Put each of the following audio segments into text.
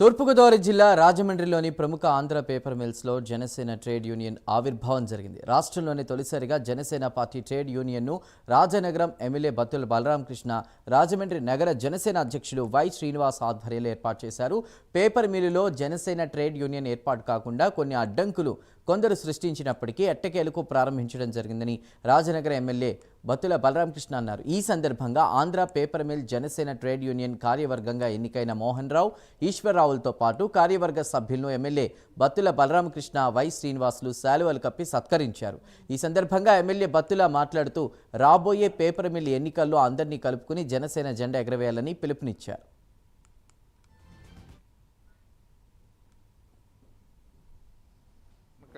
తూర్పుగోదావరి జిల్లా రాజమండ్రిలోని ప్రముఖ ఆంధ్ర పేపర్ మిల్స్లో జనసేన ట్రేడ్ యూనియన్ ఆవిర్భావం జరిగింది. రాష్ట్రంలోని తొలిసారిగా జనసేన పార్టీ ట్రేడ్ యూనియన్ను రాజనగరం ఎమ్మెల్యే బత్తుల బలరామకృష్ణ రాజమండ్రి నగర జనసేన అధ్యక్షులు వై శ్రీనివాస్ ఆధ్వర్యంలో ఏర్పాటు చేశారు. పేపర్ మిల్లులో జనసేన ట్రేడ్ యూనియన్ ఏర్పాటు కాకుండా కొన్ని అడ్డంకులు కొందరు సృష్టించినప్పటికీ ఎట్టకేలకు ప్రారంభించడం జరిగిందని రాజనగర ఎమ్మెల్యే బత్తుల బలరామకృష్ణ అన్నారు. ఈ సందర్భంగా Andhra paper mill Janasena trade union కార్యవర్గంగా ఎన్నికైన మోహన్ రావు ఈశ్వరరావులతో పాటు కార్యవర్గ సభ్యులను ఎమ్మెల్యే బత్తుల బలరామకృష్ణ వై శ్రీనివాసులు శాలువలు కప్పి సత్కరించారు. ఈ సందర్భంగా ఎమ్మెల్యే బత్తుల మాట్లాడుతూ రాబోయే పేపర్ మిల్ ఎన్నికల్లో అందరినీ కలుపుకుని జనసేన జెండా ఎగరవేయాలని పిలుపునిచ్చారు.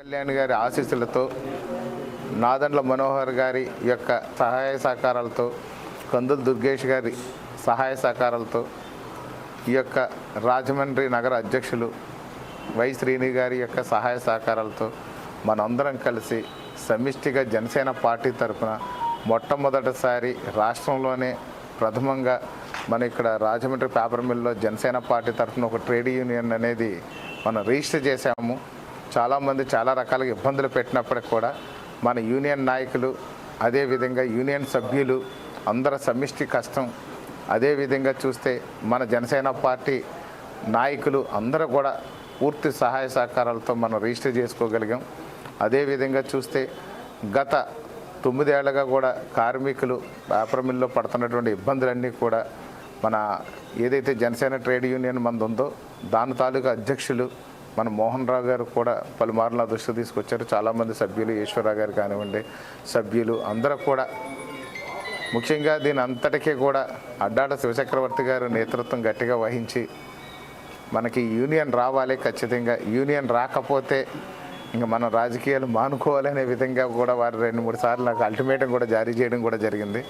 కళ్యాణ్ గారి ఆశీస్సులతో నాదండ్ల మనోహర్ గారి యొక్క సహాయ సహకారాలతో కందుల దుర్గేష్ గారి సహాయ సహకారాలతో ఈ యొక్క రాజమండ్రి నగర అధ్యక్షులు వై శ్రీని గారి యొక్క సహాయ సహకారాలతో మనందరం కలిసి సమిష్టిగా జనసేన పార్టీ తరఫున మొట్టమొదటిసారి రాష్ట్రంలోనే ప్రథమంగా మన ఇక్కడ రాజమండ్రి పేపర్ మిల్లో జనసేన పార్టీ తరఫున ఒక ట్రేడ్ యూనియన్ అనేది మనం రిజిస్టర్ చేశాము. చాలామంది చాలా రకాలుగా ఇబ్బందులు పెట్టినప్పటికి కూడా మన యూనియన్ నాయకులు అదేవిధంగా యూనియన్ సభ్యులు అందరి సమిష్టి కష్టం అదేవిధంగా చూస్తే మన జనసేన పార్టీ నాయకులు అందరూ కూడా పూర్తి సహాయ సహకారాలతో మనం రిజిస్టర్ చేసుకోగలిగాం. అదేవిధంగా చూస్తే గత తొమ్మిదేళ్ళుగా కూడా కార్మికులు పేపర్ మిల్లో పడుతున్నటువంటి ఇబ్బందులన్నీ కూడా మన ఏదైతే జనసేన ట్రేడ్ యూనియన్ మంది ఉందో దాని తాలూకా అధ్యక్షులు మన మోహన్ రావు గారు కూడా పలుమార్లు నా దృష్టి తీసుకొచ్చారు. చాలామంది సభ్యులు ఈశ్వరరావు గారు కానివ్వండి సభ్యులు అందరూ కూడా ముఖ్యంగా దీని అంతటికీ కూడా అడ్డాడ శివచక్రవర్తి గారు నేతృత్వం గట్టిగా వహించి మనకి యూనియన్ రావాలి ఖచ్చితంగా. యూనియన్ రాకపోతే ఇంకా మనం రాజకీయాలు మానుకోవాలనే విధంగా కూడా వారు రెండు మూడు సార్లు నాకు అల్టిమేటం కూడా జారీ చేయడం కూడా జరిగింది.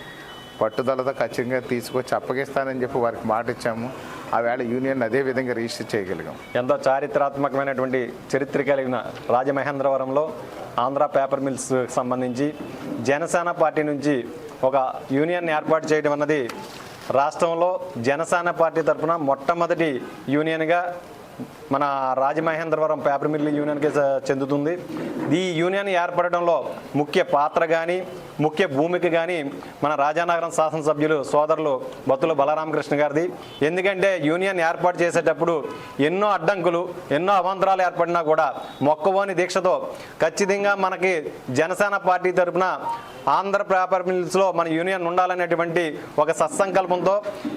పట్టుదలతో ఖచ్చితంగా తీసుకొచ్చి అప్పగిస్తానని చెప్పి వారికి మాట ఇచ్చాము. ఆ వేళ యూనియన్ అదే విధంగా రిజిస్టర్ చేయగలిగాం. ఎంతో చారిత్రాత్మకమైనటువంటి చరిత్ర కలిగిన రాజమహేంద్రవరంలో ఆంధ్ర పేపర్ మిల్స్ సంబంధించి జనసేన పార్టీ నుంచి ఒక యూనియన్ ఏర్పాటు చేయడం అన్నది రాష్ట్రంలో జనసేన పార్టీ తరఫున మొట్టమొదటి యూనియన్గా మన రాజమహేంద్రవరం పేపర్ మిల్ యూనియన్కి చెందుతుంది. ఈ యూనియన్ ఏర్పడడంలో ముఖ్య పాత్ర కానీ ముఖ్య భూమిక కానీ మన రాజానగరం శాసనసభ్యులు సోదరులు బతుల బలరామకృష్ణ గారిది. ఎందుకంటే యూనియన్ ఏర్పాటు చేసేటప్పుడు ఎన్నో అడ్డంకులు ఎన్నో అవాంతరాలు ఏర్పడినా కూడా మొక్కవోని దీక్షతో ఖచ్చితంగా మనకి జనసేన పార్టీ తరపున ఆంధ్ర పేపర్ మిల్స్లో మన యూనియన్ ఉండాలనేటువంటి ఒక సత్సంకల్పంతో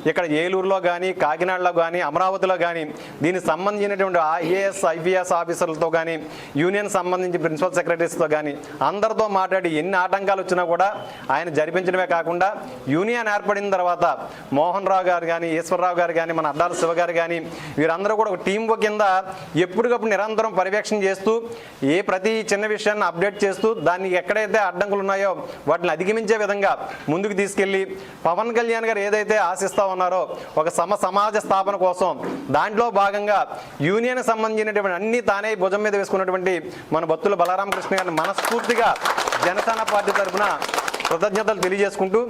ఇక్కడ ఏలూరులో కానీ కాకినాడలో కానీ అమరావతిలో కానీ దీనికి సంబంధించినటువంటి ఐఏఎస్ ఐపీఎస్ ఆఫీసర్లతో కానీ యూనియన్ సంబంధించి ప్రిన్సిపల్ సెక్రటరీస్తో కానీ అందరితో మాట్లాడి ఎన్ని ఆటంకాలు వచ్చినా కూడా ఆయన జరిపించడమే కాకుండా యూనియన్ ఏర్పడిన తర్వాత మోహన్ రావు గారు కానీ ఈశ్వరరావు గారు కానీ మన అడ్డాల శివ గారు కానీ వీరందరూ కూడా ఒక టీం కింద ఎప్పటికప్పుడు నిరంతరం పర్యవేక్షణ చేస్తూ ఏ ప్రతి చిన్న విషయాన్ని అప్డేట్ చేస్తూ దాన్ని ఎక్కడైతే అడ్డంకులు ఉన్నాయో వాటిని అధిగమించే విధంగా ముందుకు తీసుకెళ్ళి పవన్ కళ్యాణ్ గారు ఏదైతే ఆశిస్తా ఉన్నారో ఒక సమ సమాజ స్థాపన కోసం దాంట్లో భాగంగా యూనియన్ సంబంధించినటువంటి అన్ని తానే భుజం మీద వేసుకున్నటువంటి మన భక్తుల బలరామకృష్ణ గారిని మనస్ఫూర్తిగా జనసేన పార్టీ తరఫున కృతజ్ఞతలు తెలియజేసుకుంటూ